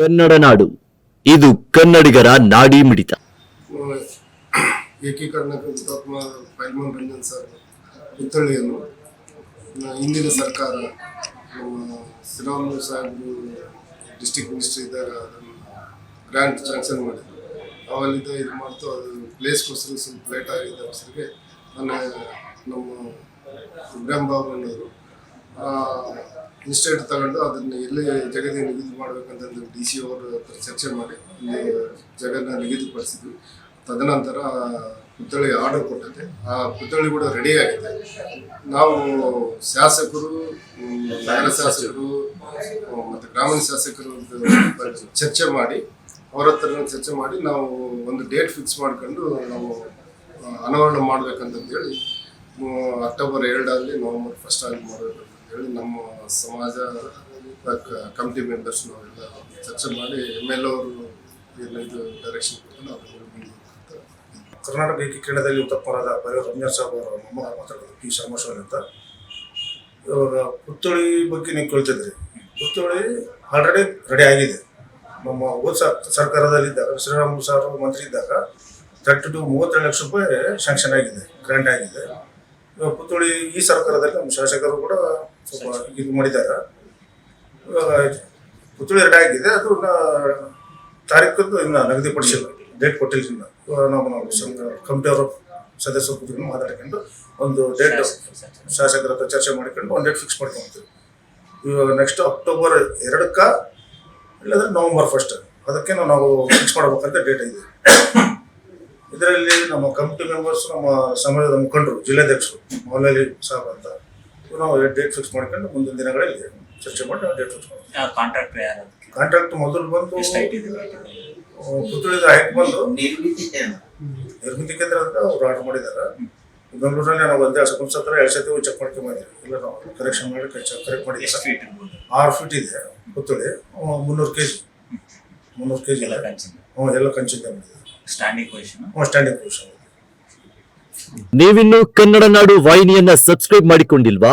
ಕನ್ನಡ ನಾಡು. ಇದು ಕನ್ನಡಿಗರ ನಾಡಿ ಮಿಡಿತ. ಹುತಾತ್ಮ ಪೈಲ್ಮನ್ ಸರ್ ಪುತ್ಥಳಿಯನ್ನು ನ- ಹಿಂದಿನ ಸರ್ಕಾರ ಶ್ರೀರಾಮುಲು ಸಾಹೇಬರು ಡಿಸ್ಟಿಕ್ ಮಿನಿಸ್ಟರ್ ಇದ್ದಾಗ ಅದನ್ನು ಗ್ರ್ಯಾಂಟ್ ಸ್ಯಾಂಕ್ಷನ್ ಮಾಡಿದ್ರು. ಅವಲ್ಲಿದ್ದ ಇದು ಮಾಡ್ತು, ಅದು ಪ್ಲೇಸ್ಗೋಸ್ಕರ ಸ್ವಲ್ಪ ಲೇಟ್ ಆಗಿದ್ದ ಅವಸರಿಗೆ ನನ್ನ ನಮ್ಮ ಇಬ್ರಾಹಿಂ ಬಾಬು ಅನ್ನೋರು ಇನ್ಸ್ಟೇಟ್ ತಗೊಂಡು ಅದನ್ನು ಎಲ್ಲಿ ಜಗದ ನಿಗದಿ ಮಾಡಬೇಕಂತ ಡಿ ಸಿ ಅವರು ಹತ್ರ ಚರ್ಚೆ ಮಾಡಿ ಇಲ್ಲಿ ಜಗನ್ನ ನಿಗದಿಪಡಿಸಿದ್ವಿ. ತದನಂತರ ಪುತ್ಥಳಿ ಆರ್ಡರ್ ಕೊಟ್ಟಿದೆ ಆ ಪುತ್ಥಳಿ ಕೂಡ ರೆಡಿ ಆಗಿದೆ. ನಾವು ಶಾಸಕರು ನಗರ ಶಾಸಕರು ಮತ್ತು ಗ್ರಾಮೀಣ ಶಾಸಕರು ಚರ್ಚೆ ಮಾಡಿ, ಅವರ ಹತ್ರ ಚರ್ಚೆ ಮಾಡಿ ನಾವು ಒಂದು ಡೇಟ್ ಫಿಕ್ಸ್ ಮಾಡ್ಕೊಂಡು ನಾವು ಅನಾವರಣ ಮಾಡ್ಬೇಕಂತಂದೇಳಿ ಅಕ್ಟೋಬರ್ ಎರಡಲ್ಲಿ ನವಂಬರ್ ಫಸ್ಟ್ ಆಗಲಿ ಮಾಡ್ಬೇಕಂತ ಹೇಳಿ ನಮ್ಮ ಸಮಾಜ ಕಮಿಟಿ ಮೆಂಬರ್ಸ್ ನಾವೆಲ್ಲ ಚರ್ಚೆ ಮಾಡಿ ಎಂ ಎಲ್ ಅವರು ಎಲ್ಲ ಇದು ಡೈರೆಕ್ಷನ್ ಇದ್ದೀವಿ. ಕರ್ನಾಟಕ ಏಕೀಕರಣದಲ್ಲಿ ತಪ್ಪರಾದ ಬರೀ ರಂಜನ್ ಸಾಬ್ ಅವರ ಮೊಮ್ಮಗ ಮಾತಾಡೋದು ಪಿ ಶರ್ಮಶ್ವರ್ ಅಂತ. ಇವಾಗ ಪುತ್ತೋಳಿ ಬಗ್ಗೆ ನೀವು ಕೇಳ್ತಿದ್ರಿ. ಪುತ್ತೋಳಿ ಆಲ್ರೆಡಿ ರೆಡಿ ಆಗಿದೆ. ನಮ್ಮ ಹೋದ ಸರ್ಕಾರದಲ್ಲಿದ್ದಾಗ, ಶ್ರೀರಾಮುಲು ಸಾರ್ ಮಂತ್ರಿ ಇದ್ದಾಗ ತರ್ಟಿ ಟು ಮೂವತ್ತೆರಡು ಲಕ್ಷ ರೂಪಾಯಿ ಶಾಂಕ್ಷನ್ ಆಗಿದೆ ಗ್ರ್ಯಾಂಟ್ ಆಗಿದೆ. ಇವಾಗ ಪುತ್ತೋಳಿ ಈ ಸರ್ಕಾರದಲ್ಲಿ ನಮ್ಮ ಶಾಸಕರು ಕೂಡ ಸ್ವಲ್ಪ ಇದು ಮಾಡಿದ್ದಾರೆ. ಇವಾಗ ಆಗಿದೆ. ಅದು ನಾ- ತಾರೀಕು ನಗದಿ ಪಡಿಸಿಲ್ಲ ಡೇಟ್ ಕೊಟ್ಟಿಲ್ಲ ಇನ್ನು. ನಾವು ನಾವು ಕಮಿಟಿ ಅವರ ಸದಸ್ಯರ ಕೂತ್ಕೊಂಡು ಮಾತಾಡ್ಕೊಂಡು ಒಂದು ಡೇಟ್ ಶಾಸಕರ ಹತ್ರ ಚರ್ಚೆ ಮಾಡಿಕೊಂಡು ಒಂದು ಡೇಟ್ ಫಿಕ್ಸ್ ಮಾಡ್ಕೊಂತೀವಿ. ಇವಾಗ ನೆಕ್ಸ್ಟ್ ಅಕ್ಟೋಬರ್ ಎರಡಕ್ಕ ಇಲ್ಲಾಂದ್ರೆ ನವಂಬರ್ ಫಸ್ಟ್ ಅದಕ್ಕೆ ನಾವು ಫಿಕ್ಸ್ ಮಾಡ್ಬೇಕಂತ ಡೇಟ್ ಇದೆ. ಇದರಲ್ಲಿ ನಮ್ಮ ಕಮಿಟಿ ಮೆಂಬರ್ಸ್ ನಮ್ಮ ಸಮಾಜದ ಮುಖಂಡರು, ಜಿಲ್ಲಾಧ್ಯಕ್ಷರು ಮೌಲಲಿ ಸಾಹೇಬ್ ಅಂತ ನಾವು ಡೇಟ್ ಫಿಕ್ಸ್ ಮಾಡ್ಕೊಂಡು ಮುಂದಿನ ದಿನಗಳಲ್ಲಿ ಚರ್ಚೆ ಮಾಡಿ ಡೇಟ್ ಫಿಕ್ಸ್ ಮಾಡ್ತೀವಿ. ಕಾಂಟ್ರಾಕ್ಟ್ ಯಾರು? ಕಾಂಟ್ರಾಕ್ಟ್ ಮೊದಲು ಬಂದು ಪುತ್ತೂಳಿದ ಹೈಟ್ ಬಂದು ನಿರ್ಮಿತಿ ಕೇಂದ್ರ. ನಿರ್ಮಿತಿ ಕೇಂದ್ರ ಅಂತ ಅವ್ರು ಆರ್ಡರ್ ಮಾಡಿದ್ದಾರೆ. ಬೆಂಗಳೂರಲ್ಲಿ ನಾವು ಒಂದೇ ಸೆಕೆಂಡ್ ಹತ್ರ ಎರಡು ಸತಿ ಚೆಕ್ ಮಾಡ್ಕೊಂಬಂದಿರಿ ಇಲ್ಲ ನಾವು ಕರೆಕ್ಷನ್ ಮಾಡಿ ಕರೆಕ್ಟ್ ಮಾಡಿ ಮಾಡಿದ್ದೀವಿ ಆರು ಫೀಟ್ ಇದೆ ಪುತ್ತೂಳಿ ಮುನ್ನೂರು ಕೆ ಜಿ ಮುನ್ನೂರು ಕೆ ಜಿ ಎಲ್ಲ ಹ್ಞೂ ಎಲ್ಲ ಕಂಚಿಂದ ಸ್ಟ್ಯಾಂಡಿಂಗ್ ಪೊಸಿಷನ್ ಹ್ಞೂ ಸ್ಟ್ಯಾಂಡಿಂಗ್ ಪೊಸಿಷನ್ ನೀವಿನ್ನು ಕನ್ನಡ ನಾಡು ವಾಹಿನಿಯನ್ನ ಸಬ್ಸ್ಕ್ರೈಬ್ ಮಾಡಿಕೊಂಡಿಲ್ವಾ?